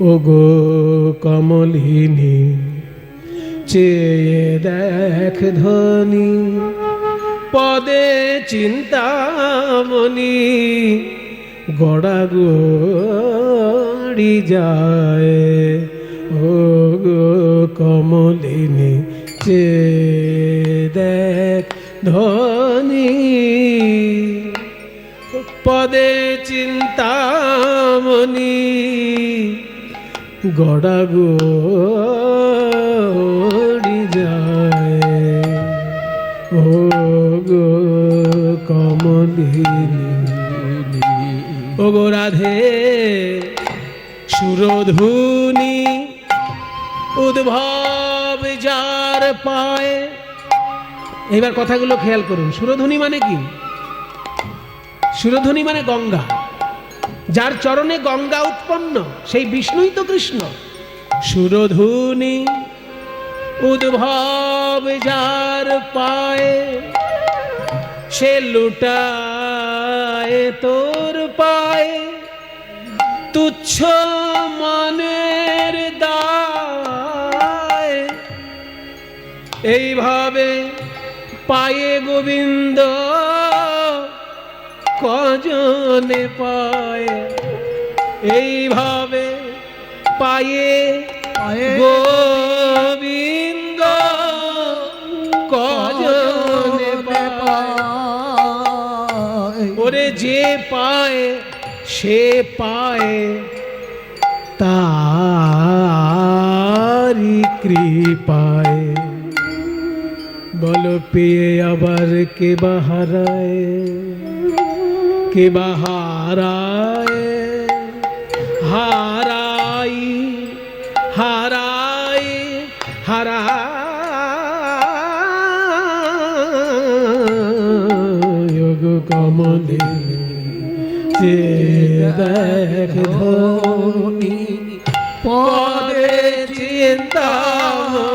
ও গো কমলিনী, চেয়ে দেখ ধনী, পদে চিন্তামণি, গড়া গড়ি যায়। ও গো কমলিনী, চেয়ে দেখ ধনী, পদে চিন্তামণি গড়া গড়ি যায়। ও গো কমলিনী ও গো রাধে সুরধুনি, উদ্ভব যার পায়। এইবার কথাগুলো খেয়াল করুন। সুরধুনি মানে কি? সুরধুনি মানে গঙ্গা। যার চরণে গঙ্গা উৎপন্ন, সেই বিষ্ণুই তো কৃষ্ণ। সুরধুনি উদ্ভব যার পায়ে, সে লুটায় তোর পায়ে। তুচ্ছ মনের দায়, এইভাবে পায়ে গোবিন্দ কজনে পায়? এইভাবে পায়ে পায়ে গোবিন্দ কজনে পায়? ওরে যে পায় সে পায় তারি কৃপায়। বল পেয়ে আবার কে বাহারায়? কে বাহারায় হারাই হারাই হারাই কমলে যে দেখ ধনি পদে চিন্তামণি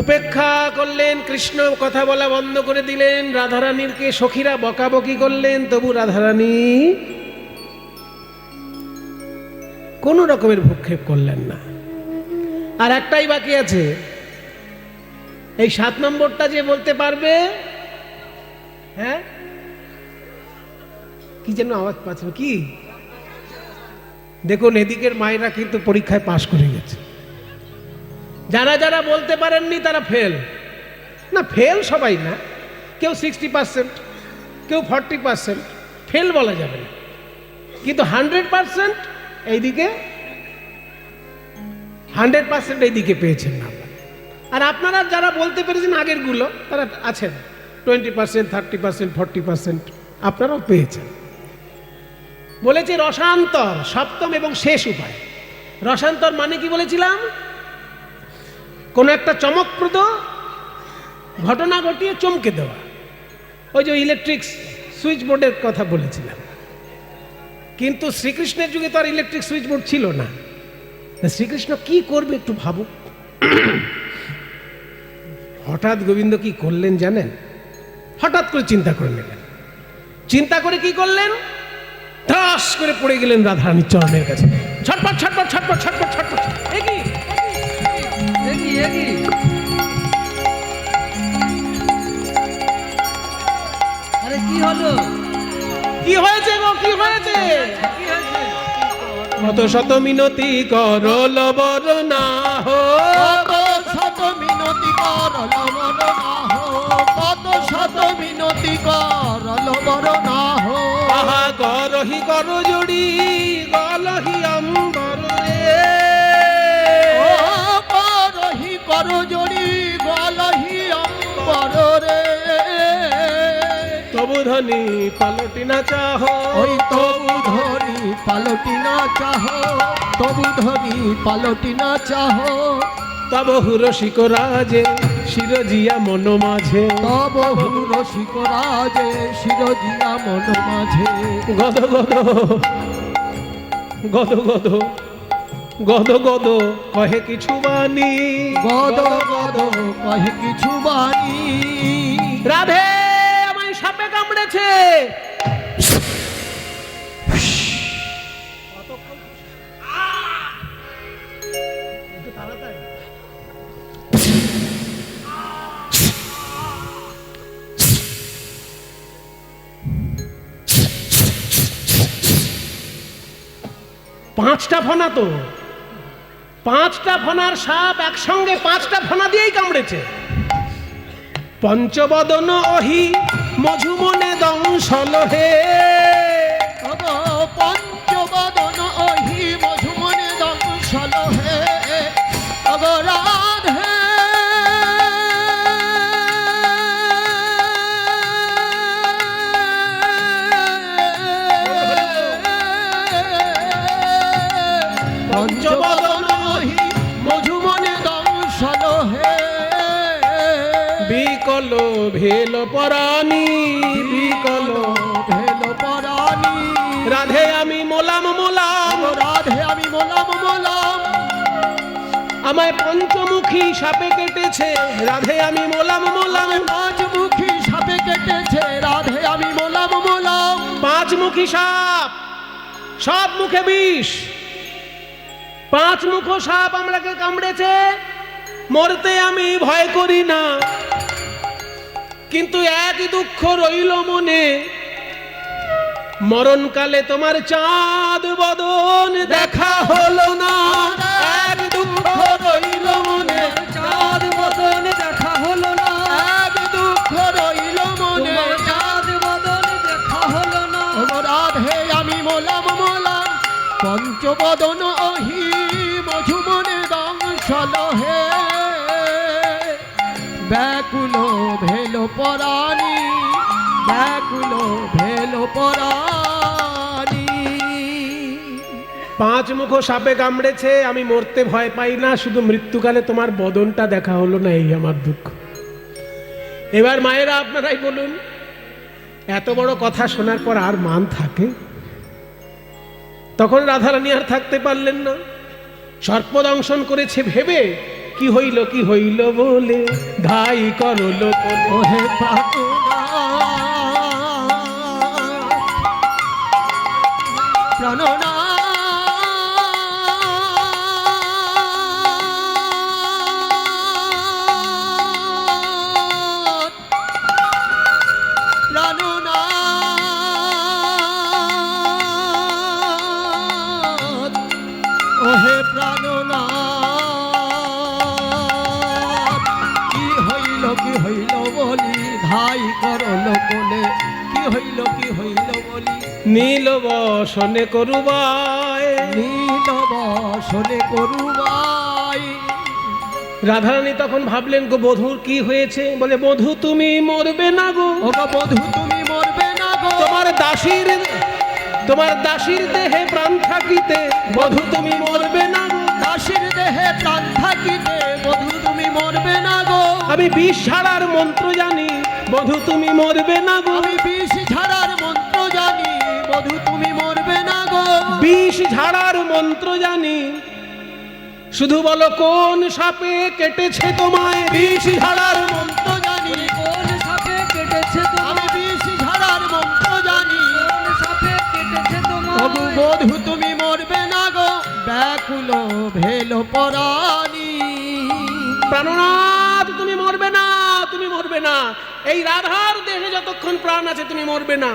উপেক্ষা করলেন, কৃষ্ণ কথা বলা বন্ধ করে দিলেন, রাধারানীরকে সখীরা বকাবকি করলেন, তবু রাধারানী কোনো রকমের ভূক্ষেপ করলেন না। আর একটাই বাকি আছে, এই সাত নম্বরটা যে বলতে পারবে হ্যাঁ? কি যেন আওয়াজ পাচ্ছিল, কি? দেখুন, এদিকের মায়েরা কিন্তু পরীক্ষায় পাশ করে গেছে। যারা যারা বলতে পারেননি তারা ফেল না ফেল সবাই না। কেউ সিক্সটি পার্সেন্ট কেউ ফর্টি পার্সেন্ট ফেল বলা যাবে না। কিন্তু হান্ড্রেড পার্সেন্ট এইদিকে হান্ড্রেড পার্সেন্ট এইদিকে পেয়েছেন না আর আপনারা যারা বলতে পেরেছেন আগেরগুলো, তারা আছেন। Twenty percent thirty percent forty percent আপনারাও পেয়েছেন। বলেছে রসান্তর, সপ্তম এবং শেষ উপায়। রসান্তর মানে কি বলেছিলাম? কোনো একটা চমকপ্রদ ঘটনা ঘটিয়ে চমকে দেওয়া। ওই যে ইলেকট্রিক সুইচ বোর্ডের কথা বলেছিলাম। কিন্তু শ্রীকৃষ্ণের যুগে তো আর ইলেকট্রিক সুইচ বোর্ড ছিল না। শ্রীকৃষ্ণ কি করবে একটু ভাবুক। হঠাৎ গোবিন্দ কি করলেন জানেন? হঠাৎ করে চিন্তা করে নিলেন। চিন্তা করে কি করলেন? ঠাস করে পড়ে গেলেন রাধারানীর চরণের কাছে। ছটপট ছটপট ছটপট ছটপট ছটপট। এ কি? একই আরে কি হলো? কি হয়েছে গো কি হয়েছে? কত শত মিনতি কর লবর না হো। কত শত মিনতি কর লবর না হো। কত শত মিনতি কর লবর না হো। আহা করহি কর জড়ি গলহি ধনি পালটি না চাহ। ওই তবু ধরি পালটি না চাহ। তবু ধরি পালটি না চাহ। তব রসিক রাজে শিরজিয়া মন মাঝে। তব রসিক রাজে শিরজিয়া মন মাঝে। গদ গদ গদ গদ গদ গদ কহে কিছু বাণী। গদ গদ কহে কিছু বাণী। রাধে কামড়েছে পাঁচটা ফনা তো। পাঁচটা ফনার সাপ একসঙ্গে পাঁচটা ফনা দিয়েই কামড়েছে। পঞ্চবদন অহি মধুমনে দংশল হে। পঞ্চবদন অহি মধুমনে দংশল হে। অগ রাধে। পঞ্চবদন অহি মধুমনে দংশল হে। বিকল ভেল পরাণী আমায় পঞ্চমুখী সাপে কেটেছে। রাধে আমি মোলাম মোলাম। পাঁচমুখী সাপে কেটেছে। রাধে আমি মোলাম মোলাম। পাঁচমুখী সাপ সব মুখে বিষ। পাঁচ মুখ সাপ আমরাকে কামড়েছে। মরতে আমি ভয় করি না। কিন্তু এক দুঃখ রইল মনে। মরণকালে তোমার চাঁদ বদন দেখা হলো না। এক দুঃখ পঞ্চবদন অহি মধুমনে দংশল হে। ব্যাকুল ভেল পরাণী, ব্যাকুল ভেল পাঁচ মুখ সাপে কামড়েছে, আমি মরতে ভয় পাই না, শুধু মৃত্যুকালে তোমার বদনটা দেখা হলো না, এই আমার দুঃখ। এবার মায়েরা আপনারাই বলুন, এত বড় কথা শোনার পর আর মান থাকে? তখন রাধারানী আর থাকতে পারলেন না। সর্পদংশন করেছে ভেবে, কি হইল কি হইল বলে? ধাই করল প্রাণনা নীল বসনে করুবাই নীল বসনে করুবাই রাধারানী তখন ভাবলেন গো বধুর কি হয়েছে? বলে বধু তুমি মরবে না গো। ও গো বধূ তুমি মরবে না গো। তোমার দাসীর তোমার দাসীর দেহে প্রাণ থাকিতে। বধু তুমি মরবে না গো। দাসীর দেহে প্রাণ থাকিতে। বধু তুমি মরবে না গো। আমি বিষ ছাড়ার মন্ত্র জানি বধু তুমি মরবে না গো। আমি বিষ বিষ ঝাড়ার মন্ত্র জানি। শুধু বলো কোন সাপে কেটেছে তোমায়? বিষ ঝাড়ার মন্ত্র জানি। কোন সাপে কেটেছে আমি তোমার বিষ ঝাড়ার মন্ত্র জানি। কোন সাপে কেটেছে তোমার তবু বধূ তুমি মরবে না গো। ব্যাকুল ভেল পরাণী। প্রাণনাথ তুমি মরবে না তুমি মরবে না। এই রাধার দেহে যতক্ষণ প্রাণ আছে তুমি মরবে না।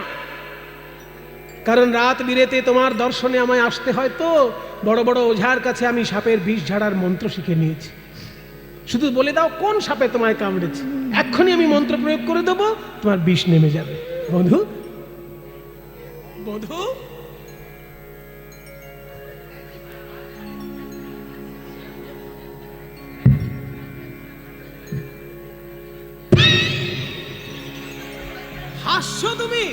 কারণ রাত বিরেতে তোমার দর্শনে আমায় আসতে হয় তো বড় বড় ওঝার কাছে আমি সাপের বিষ ঝাড়ার মন্ত্র শিখে নিয়েছি। শুধু বলে দাও কোন সাপে তোমায় কামড়েছে? এক্ষুনি আমি মন্ত্র প্রয়োগ করে দেবো, তোমার বিষ নেমে যাবে। বধু? বধু? হাসছো তুমি?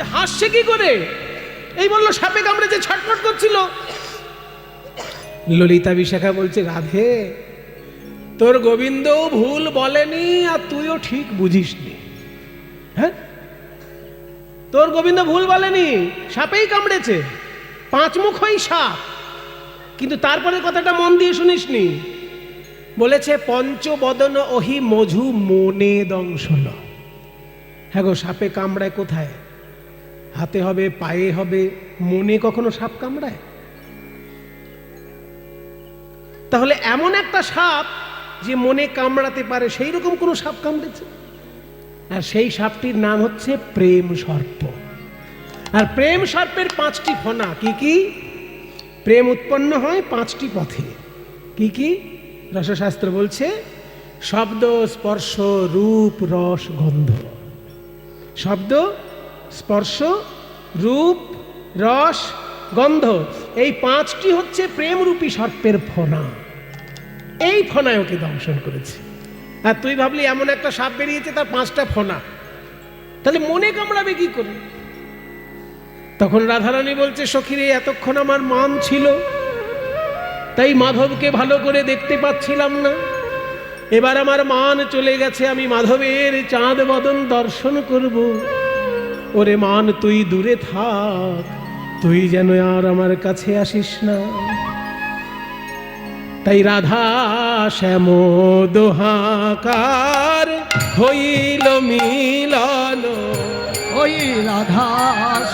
হাসছে কি করে? এই বলল, সাপে কামড়েছে ছটফট করছিল। ললিতা বিশাখা বলছে, রাধে, তোর গোবিন্দও ভুল বলেনি আর তুইও ঠিক বুঝিসনি। হ্যাঁ? তোর গোবিন্দ ভুল বলেনি, সাপেই কামড়েছে পাঁচ মুখই সাপ। কিন্তু তারপরে কথাটা মন দিয়ে শুনিসনি। বলেছে, পঞ্চবদন ওহি মধু মনে দংশল হ্যাঁ গো, সাপে কামড়ায় কোথায়? হাতে হবে, পায়ে হবে, মনে কখনো সাপ কামড়ায়? তাহলে এমন একটা সাপ যে মনে কামড়াতে পারে সেই রকম কোনো সাপ কামড়েছে? আর সেই সাপটির নাম হচ্ছে প্রেম সর্প। আর প্রেম সর্পের পাঁচটি ফনা কি কি? প্রেম উৎপন্ন হয় পাঁচটি পথে। কি কি? রসশাস্ত্র বলছে, শব্দ, স্পর্শ, রূপ, রস, গন্ধ। শব্দ স্পর্শ, রূপ, রস, গন্ধ, এই পাঁচটি হচ্ছে প্রেমরূপী সর্পের ফনা। এই ফনায় ওকে দংশন করেছে। আর তুই ভাবলি, এমন একটা সাপ বেরিয়েছে, তার পাঁচটা ফনা। তাহলে মনে কামড়াবে কি করে? তখন রাধারানী বলছে, সখীরে, এতক্ষণ আমার মান ছিল। তাই মাধবকে ভালো করে দেখতে পাচ্ছিলাম না। এবার আমার মান চলে গেছে, আমি মাধবের চাঁদ বদন দর্শন করব। ওরে মান, তুই দূরে থাক। তুই যেন আর আমার কাছে আসিস না। তাই রাধা শ্যাম দোহাকার হইল মিলন। ওই রাধা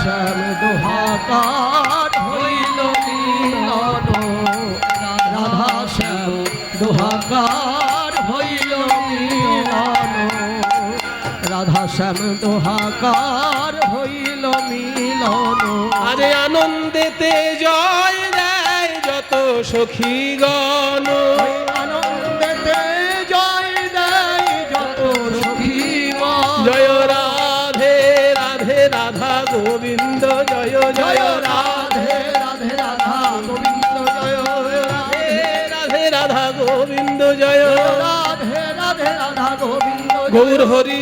শ্যাম দোহাকার হইল মিলন। রাধা শ্যাম দোহাকার হইল মিলন। রাধা শ্যাম দোহাকার হইল মিলন। আরে আনন্দেতে জয় দেয় যত সখীগণ। আনন্দেতে জয় দেয় যত সখীগণ। জয় রাধে রাধে রাধা গোবিন্দ জয় জয় রাধে রাধে রাধে গোবিন্দ জয় রাধে। রাধে রাধা গোবিন্দ জয় রাধে রাধে রাধা গোবিন্দ গৌর হরি